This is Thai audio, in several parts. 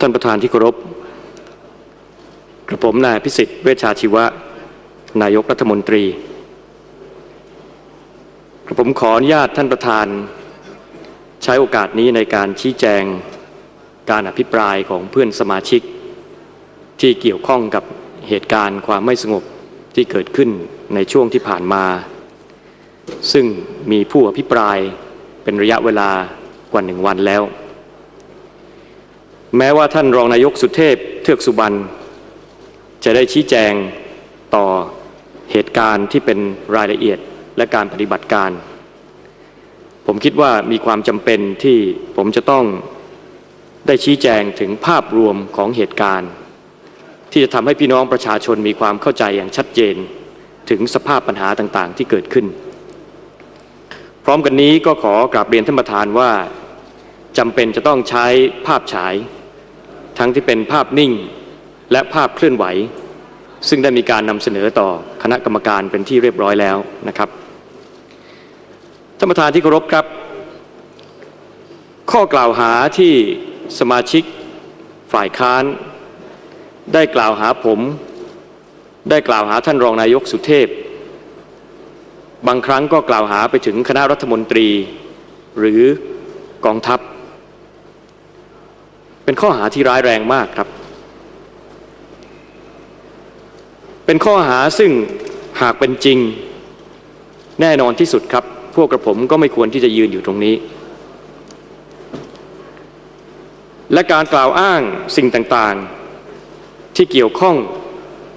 ท่านประธานที่เคารพกระผมนายพิสิทธิ์เวชชาชีวะ นายกรัฐมนตรีกระผมขออนุญาตท่านประธาน ใช้โอกาสนี้ในการชี้แจงการอภิปรายของเพื่อนสมาชิก ที่เกี่ยวข้องกับเหตุการณ์ความไม่สงบที่เกิดขึ้นในช่วงที่ผ่านมา ซึ่งมีผู้อภิปรายเป็นระยะเวลากว่าหนึ่งวันแล้ว แม้ว่าท่านรองนายกสุเทพเทือกสุบรรณจะได้ชี้แจงต่อเหตุการณ์ที่เป็นรายละเอียดและการปฏิบัติการ ผมคิดว่ามีความจำเป็นที่ผมจะต้องได้ชี้แจงถึงภาพรวมของเหตุการณ์ ที่จะทำให้พี่น้องประชาชนมีความเข้าใจอย่างชัดเจน ถึงสภาพปัญหาต่างๆ ที่เกิดขึ้น พร้อมกันนี้ก็ขอกราบเรียนท่านประธานว่าจำเป็นจะต้องใช้ภาพฉาย ทั้งที่เป็นภาพนิ่งและภาพเคลื่อนไหว ซึ่งได้มีการนำเสนอต่อคณะกรรมการเป็นที่เรียบร้อยแล้วนะครับท่านประธานที่เคารพครับ ข้อกล่าวหาที่สมาชิกฝ่ายค้าน ได้กล่าวหาผม ได้กล่าวหาท่านรองนายกสุเทพ บางครั้งก็กล่าวหาไปถึงคณะรัฐมนตรี หรือกองทัพ เป็นข้อหาที่ร้ายแรงมากครับ เป็นข้อหาซึ่งหากเป็นจริงแน่นอนที่สุดครับ พวกกระผมก็ไม่ควรที่จะยืนอยู่ตรงนี้ และการกล่าวอ้างสิ่งต่างๆ ที่เกี่ยวข้อง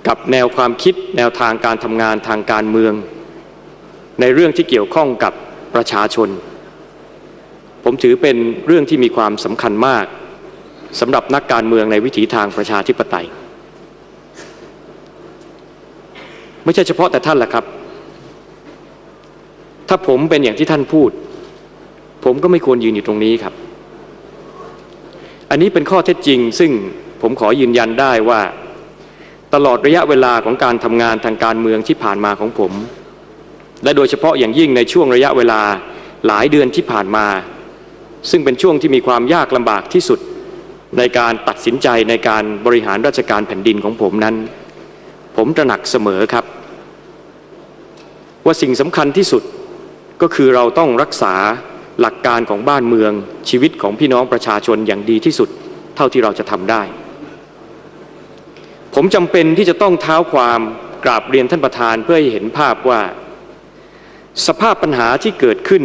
กับแนวความคิดแนวทางการทำงานทางการเมือง ในเรื่องที่เกี่ยวข้องกับประชาชน ผมถือเป็นเรื่องที่มีความสำคัญมาก สำหรับนักการเมืองในวิถีทางประชาธิปไตย ไม่ใช่เฉพาะแต่ท่านแหละครับ ถ้าผมเป็นอย่างที่ท่านพูด ผมก็ไม่ควรยืนอยู่ตรงนี้ครับ อันนี้เป็นข้อเท็จจริง ซึ่งผมขอยืนยันได้ว่า ตลอดระยะเวลาของการทำงานทางการเมืองที่ผ่านมาของผม และโดยเฉพาะอย่างยิ่งในช่วงระยะเวลาหลายเดือนที่ผ่านมา ซึ่งเป็นช่วงที่มีความยากลำบากที่สุด ในการตัดสินใจในการบริหารราชการแผ่นดินของผมนั้น ผมตระหนักเสมอครับ ว่าสิ่งสำคัญที่สุดก็คือเราต้องรักษาหลักการของบ้านเมืองชีวิตของพี่น้องประชาชนอย่างดีที่สุด เท่าที่เราจะทำได้ ผมจำเป็นที่จะต้องเท้าความกราบเรียนท่านประธานเพื่อให้เห็นภาพว่า สภาพปัญหาที่เกิดขึ้น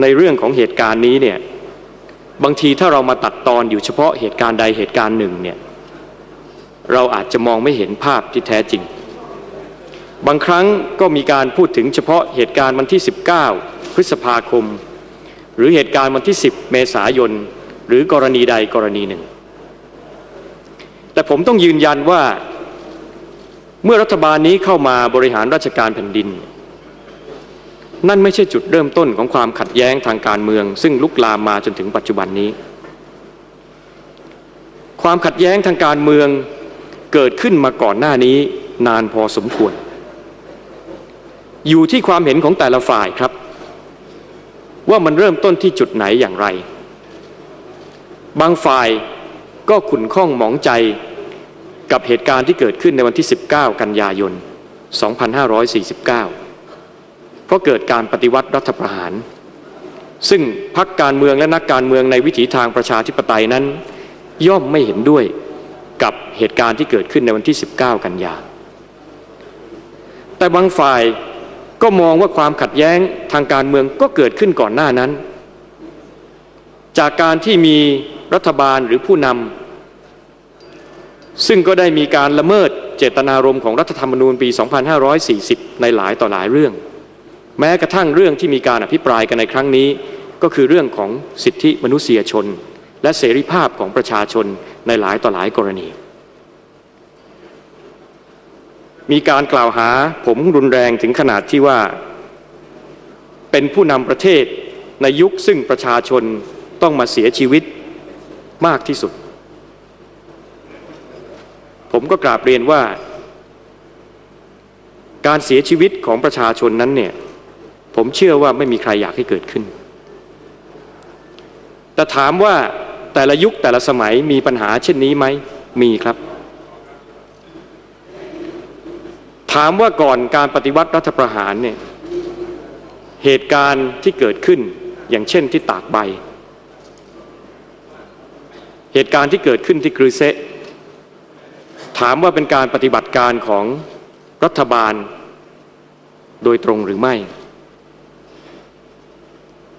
ในเรื่องของเหตุการณ์นี้เนี่ย บางทีถ้าเรามาตัดตอนอยู่เฉพาะเหตุการณ์ใดเหตุการณ์หนึ่งเนี่ยเราอาจจะมองไม่เห็นภาพที่แท้จริง บางครั้งก็มีการพูดถึงเฉพาะเหตุการณ์วันที่ 19 พฤษภาคม หรือเหตุการณ์วันที่ 10 เมษายน หรือกรณีใดกรณีหนึ่ง แต่ผมต้องยืนยันว่า เมื่อรัฐบาลนี้เข้ามาบริหารราชการแผ่นดิน นั่นไม่ใช่จุดเริ่มต้นของความขัดแย้งทางการเมือง ซึ่งลุกลามมาจนถึงปัจจุบันนี้ ความขัดแย้งทางการเมืองเกิดขึ้นมาก่อนหน้านี้นานพอสมควร อยู่ที่ความเห็นของแต่ละฝ่ายครับ ว่ามันเริ่มต้นที่จุดไหนอย่างไร บางฝ่ายก็ขุนข้องหมองใจกับเหตุการณ์ที่เกิดขึ้นในวันที่ 19 กันยายน 2549 เพราะเกิดการปฏิวัติรัฐประหาร ซึ่งพรรคการเมืองและนักการเมืองในวิถีทางประชาธิปไตยนั้น ย่อมไม่เห็นด้วยกับเหตุการณ์ที่เกิดขึ้นในวันที่ 19 กันยา แต่บางฝ่ายก็มองว่าความขัดแย้งทางการเมืองก็เกิดขึ้นก่อนหน้านั้น จากการที่มีรัฐบาลหรือผู้นำซึ่งก็ได้มีการละเมิดเจตนารมณ์ของรัฐธรรมนูญปี 2540 ในหลายต่อหลายเรื่อง แม้กระทั่งเรื่องที่มีการอภิปรายกันในครั้งนี้ ก็คือเรื่องของสิทธิมนุษยชน และเสรีภาพของประชาชนในหลายต่อหลายกรณี มีการกล่าวหาผมรุนแรงถึงขนาดที่ว่า เป็นผู้นำประเทศในยุคซึ่งประชาชนต้องมาเสียชีวิตมากที่สุด ผมก็กราบเรียนว่า การเสียชีวิตของประชาชนนั้นเนี่ย ผมเชื่อว่าไม่มีใครอยากให้เกิดขึ้น แต่ถามว่าแต่ละยุคแต่ละสมัยมีปัญหาเช่นนี้ไหมมีครับ ถามว่าก่อนการปฏิวัติรัฐประหารเนี่ยเหตุการณ์ที่เกิดขึ้นอย่างเช่นที่ตากใบ เหตุการณ์ที่เกิดขึ้นที่กรือเซถามว่าเป็นการปฏิบัติการของรัฐบาลโดยตรงหรือไม่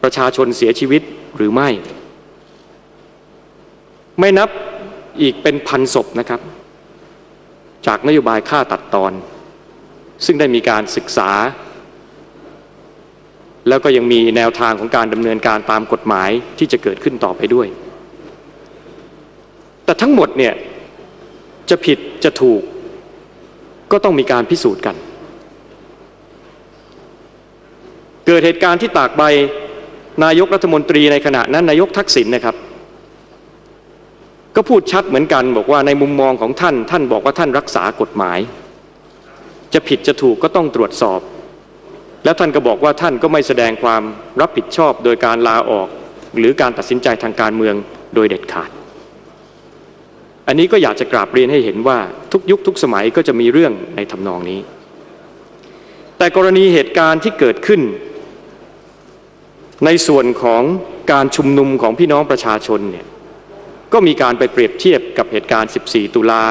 ประชาชนเสียชีวิตหรือไม่ ไม่นับอีกเป็นพันศพนะครับ จากนโยบายฆ่าตัดตอน ซึ่งได้มีการศึกษา แล้วก็ยังมีแนวทางของการดำเนินการตามกฎหมายที่จะเกิดขึ้นต่อไปด้วย แต่ทั้งหมดเนี่ยจะผิดจะถูกก็ต้องมีการพิสูจน์กัน เกิดเหตุการณ์ที่ตากใบ นายกรัฐมนตรีในขณะนั้นนายกทักษิณนะครับ ก็พูดชัดเหมือนกันบอกว่าในมุมมองของท่าน ท่านบอกว่าท่านรักษากฎหมาย จะผิดจะถูกก็ต้องตรวจสอบ แล้วท่านก็บอกว่าท่านก็ไม่แสดงความรับผิดชอบโดยการลาออก หรือการตัดสินใจทางการเมืองโดยเด็ดขาด อันนี้ก็อยากจะกราบเรียนให้เห็นว่าทุกยุคทุกสมัยก็จะมีเรื่องในทำนองนี้ แต่กรณีเหตุการณ์ที่เกิดขึ้น ในส่วนของการชุมนุมของพี่น้องประชาชนเนี่ยก็มีการไปเปรียบเทียบกับเหตุการณ์ 14 ตุลา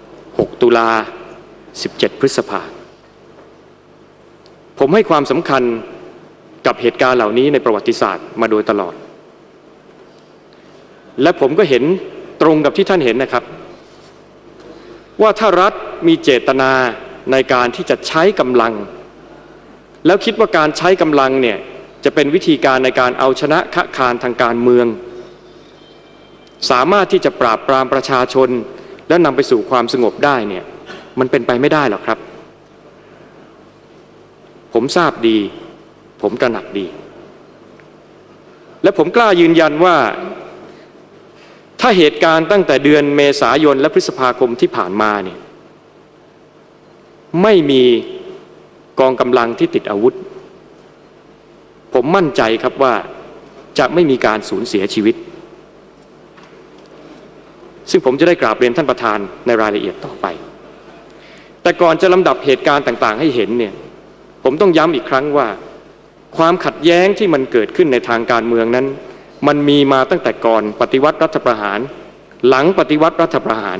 6 ตุลา 17 พฤษภาผมให้ความสำคัญกับเหตุการณ์เหล่านี้ในประวัติศาสตร์มาโดยตลอด และผมก็เห็นตรงกับที่ท่านเห็นนะครับ ว่าถ้ารัฐมีเจตนาในการที่จะใช้กำลัง แล้วคิดว่าการใช้กำลังเนี่ย จะเป็นวิธีการในการเอาชนะคะคารทางการเมือง สามารถที่จะปราบปรามประชาชน และนำไปสู่ความสงบได้เนี่ยมันเป็นไปไม่ได้หรอกครับ ผมทราบดี ผมตระหนักดี และผมกล้ายืนยันว่า ถ้าเหตุการณ์ตั้งแต่เดือนเมษายนและพฤษภาคมที่ผ่านมาเนี่ยไม่มีกองกำลังที่ติดอาวุธ ผมมั่นใจครับว่าจะไม่มีการสูญเสียชีวิต ซึ่งผมจะได้กราบเรียนท่านประธานในรายละเอียดต่อไป แต่ก่อนจะลำดับเหตุการณ์ต่างๆ ให้เห็นเนี่ยผมต้องย้ำอีกครั้งว่า ความขัดแย้งที่มันเกิดขึ้นในทางการเมืองนั้น มันมีมาตั้งแต่ก่อนปฏิวัติรัฐประหาร หลังปฏิวัติรัฐประหาร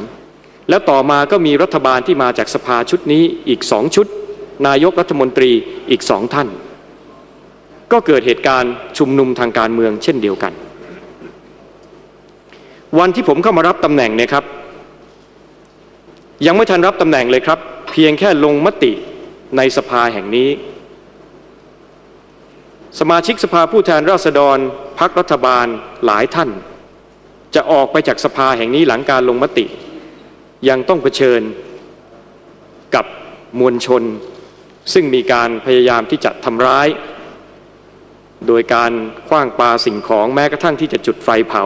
แล้วต่อมาก็มีรัฐบาลที่มาจากสภาชุดนี้อีกสองชุด นายกรัฐมนตรีอีกสองท่าน ก็เกิดเหตุการณ์ชุมนุมทางการเมืองเช่นเดียวกัน วันที่ผมเข้ามารับตำแหน่งเนี่ยครับ ยังไม่ทันรับตำแหน่งเลยครับ เพียงแค่ลงมติในสภาแห่งนี้ สมาชิกสภาผู้แทนราษฎรพักรัฐบาลหลายท่าน จะออกไปจากสภาแห่งนี้หลังการลงมติ ยังต้องเผชิญกับมวลชน ซึ่งมีการพยายามที่จะทำร้าย โดยการคว้างปลาสิ่งของแม้กระทั่งที่จะจุดไฟเผา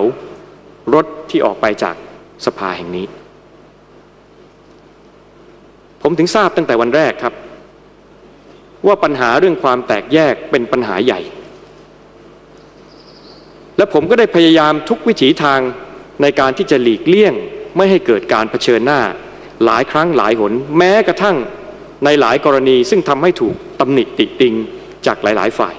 รถที่ออกไปจากสภาแห่งนี้ ผมถึงทราบตั้งแต่วันแรกครับ ว่าปัญหาเรื่องความแตกแยกเป็นปัญหาใหญ่ และผมก็ได้พยายามทุกวิถีทางในการที่จะหลีกเลี่ยงไม่ให้เกิดการเผชิญหน้า หลายครั้งหลายหน แม้กระทั่งในหลายกรณีซึ่งทำให้ถูกตำหนิติติงจากหลาย ๆ ฝ่าย